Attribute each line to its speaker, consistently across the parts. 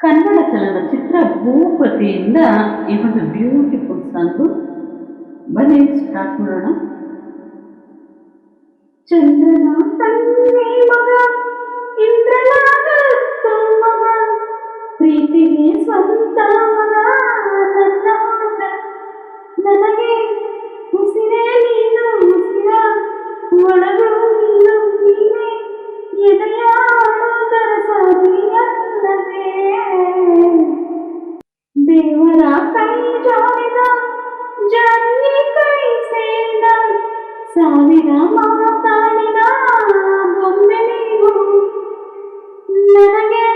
Speaker 1: ಕನ್ನಡ ಚಲನಚಿತ್ರ ಭೂಪತಿಯಿಂದ ಈ ಒಂದು ಬ್ಯೂಟಿಫುಲ್ ಸಾಂಗು ಬನ್ನಿ ಸ್ಟಾರ್ಟ್ ಮಾಡೋಣ ಚಂದ್ರನ ತಂದೆ ಮಗ ಇಂದ್ರನಾದ ಮಗ ಪ್ರೀತಿಗೆ ಸ್ವಂತ ಮಗ ನನ್ನ ಹುಡುಗ ನನಗೆ ಉಸಿರೇ ನೀನು ಉಸಿರ ಒಳಗೂ ನೀನು ನೀನೆ ಎದೆಯಾಡೋದರ ಸಾಧಿಯಲ್ಲವೇ ದೇವರ ಕೈ ಜಾರಿದ ಜಾರಿ ಕೈ ಸೇರಿದ ಸಾವಿರ ಮಾತಾಡಿದ ಬೊಮ್ಮೆ ನೀನು ನನಗೆ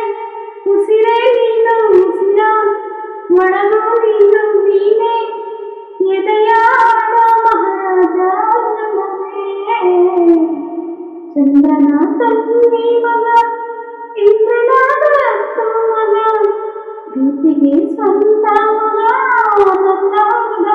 Speaker 1: ಉಸಿರೇ ನೀನು ಉಸಿರ ಒಳಗೂ ನೀನು ನೀನೆ ಎದೆಯಾಡ ಮಹಾರಾಜ ಚಂದ್ರನ ತಂಗಿ ಮಗ ಇಂದ್ರನಾದ ಮಗ begins from the town around the.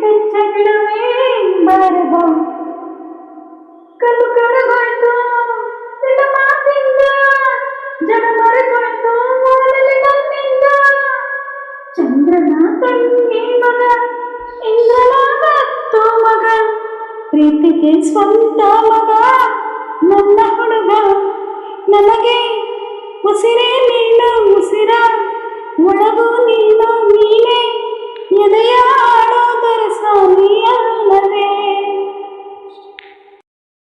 Speaker 1: ಬೆಚ್ಚಗಿಡುವೆ ಬಾರಬ ಕಲ್ಲು ಕರಗೋಯ್ತು ನಿನ್ನ ಮಾತಿಂದ ಜನ ಮರೆತೋಯ್ತು ಓಡಲಿ ನನ್ನಿಂದ ಚಂದ್ರನ ತಂಗಿ ಮಗ ಇಂದ್ರನ ಹತ್ತು ಮಗ ಪ್ರೀತಿಗೆ ಸ್ವಂತ ಮಗ ನನ್ನ ಹುಡುಗ ನನಗೆ ಉಸಿರೇ ನೀನು ಉಸಿರ ಒಳಗೂ ನೀನು ನೀನೆ